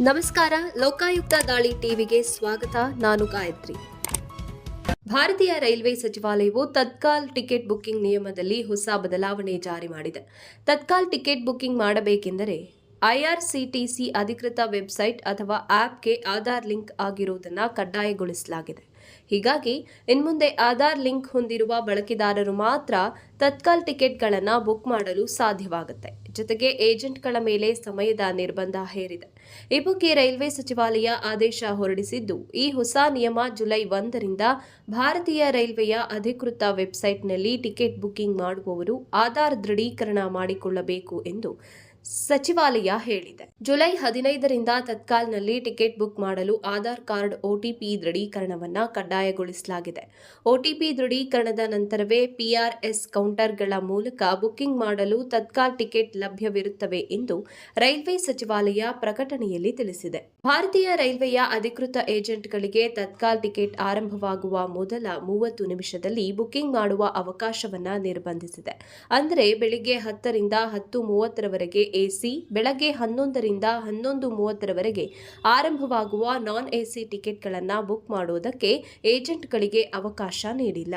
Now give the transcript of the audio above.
ನಮಸ್ಕಾರ, ಲೋಕಾಯುಕ್ತ ದಾಳಿ ಟಿವಿಗೆ ಸ್ವಾಗತ. ನಾನು ಗಾಯತ್ರಿ. ಭಾರತೀಯ ರೈಲ್ವೆ ಸಚಿವಾಲಯವು ತತ್ಕಾಲ್ ಟಿಕೆಟ್ ಬುಕ್ಕಿಂಗ್ ನಿಯಮದಲ್ಲಿ ಹೊಸ ಬದಲಾವಣೆ ಜಾರಿ ಮಾಡಿದೆ. ತತ್ಕಾಲ್ ಟಿಕೆಟ್ ಬುಕ್ಕಿಂಗ್ ಮಾಡಬೇಕೆಂದರೆ ಐಆರ್ಸಿಟಿಸಿ ಅಧಿಕೃತ ವೆಬ್ಸೈಟ್ ಅಥವಾ ಆಪ್ಗೆ ಆಧಾರ್ ಲಿಂಕ್ ಆಗಿರುವುದನ್ನು ಕಡ್ಡಾಯಗೊಳಿಸಲಾಗಿದೆ. ಹೀಗಾಗಿ, ಇನ್ಮುಂದೆ ಆಧಾರ್ ಲಿಂಕ್ ಹೊಂದಿರುವ ಬಳಕೆದಾರರು ಮಾತ್ರ ತತ್ಕಾಲ್ ಟಿಕೆಟ್ಗಳನ್ನು ಬುಕ್ ಮಾಡಲು ಸಾಧ್ಯವಾಗುತ್ತೆ. ಜೊತೆಗೆ ಏಜೆಂಟ್ಗಳ ಮೇಲೆ ಸಮಯದ ನಿರ್ಬಂಧ ಹೇರಿದೆ. ಈ ಬಗ್ಗೆ ರೈಲ್ವೆ ಸಚಿವಾಲಯ ಆದೇಶ ಹೊರಡಿಸಿದ್ದು, ಈ ಹೊಸ ನಿಯಮ ಜುಲೈ ಒಂದರಿಂದ ಭಾರತೀಯ ರೈಲ್ವೆಯ ಅಧಿಕೃತ ವೆಬ್ಸೈಟ್ನಲ್ಲಿ ಟಿಕೆಟ್ ಬುಕ್ಕಿಂಗ್ ಮಾಡುವವರು ಆಧಾರ್ ದೃಢೀಕರಣ ಮಾಡಿಕೊಳ್ಳಬೇಕು ಎಂದು ಸಚಿವಾಲಯ ಹೇಳಿದೆ. ಜುಲೈ ಹದಿನೈದರಿಂದ ತತ್ಕಾಲ್ನಲ್ಲಿ ಟಿಕೆಟ್ ಬುಕ್ ಮಾಡಲು ಆಧಾರ್ ಕಾರ್ಡ್ ಒಟಿಪಿ ದೃಢೀಕರಣವನ್ನು ಕಡ್ಡಾಯಗೊಳಿಸಲಾಗಿದೆ. ಒಟಿಪಿ ದೃಢೀಕರಣದ ನಂತರವೇ ಪಿಆರ್ಎಸ್ ಕೌಂಟರ್ಗಳ ಮೂಲಕ ಬುಕಿಂಗ್ ಮಾಡಲು ತತ್ಕಾಲ್ ಟಿಕೆಟ್ ಲಭ್ಯವಿರುತ್ತವೆ ಎಂದು ರೈಲ್ವೆ ಸಚಿವಾಲಯ ಪ್ರಕಟಣೆಯಲ್ಲಿ ತಿಳಿಸಿದೆ. ಭಾರತೀಯ ರೈಲ್ವೆಯ ಅಧಿಕೃತ ಏಜೆಂಟ್ಗಳಿಗೆ ತತ್ಕಾಲ್ ಟಿಕೆಟ್ ಆರಂಭವಾಗುವ ಮೊದಲ ಮೂವತ್ತು ನಿಮಿಷದಲ್ಲಿ ಬುಕ್ಕಿಂಗ್ ಮಾಡುವ ಅವಕಾಶವನ್ನು ನಿರ್ಬಂಧಿಸಿದೆ. ಅಂದರೆ ಬೆಳಿಗ್ಗೆ ಹತ್ತರಿಂದ ಹತ್ತು ಮೂವತ್ತರವರೆಗೆ ಎಸಿ ಬೆಳಗ್ಗೆ ಹನ್ನೊಂದರಿಂದ ಹನ್ನೊಂದು ಮೂವತ್ತರವರೆಗೆ ಆರಂಭವಾಗುವ ನಾನ್ ಎಸಿ ಟಿಕೆಟ್ಗಳನ್ನು ಬುಕ್ ಮಾಡುವುದಕ್ಕೆ ಏಜೆಂಟ್ಗಳಿಗೆ ಅವಕಾಶ ನೀಡಿಲ್ಲ.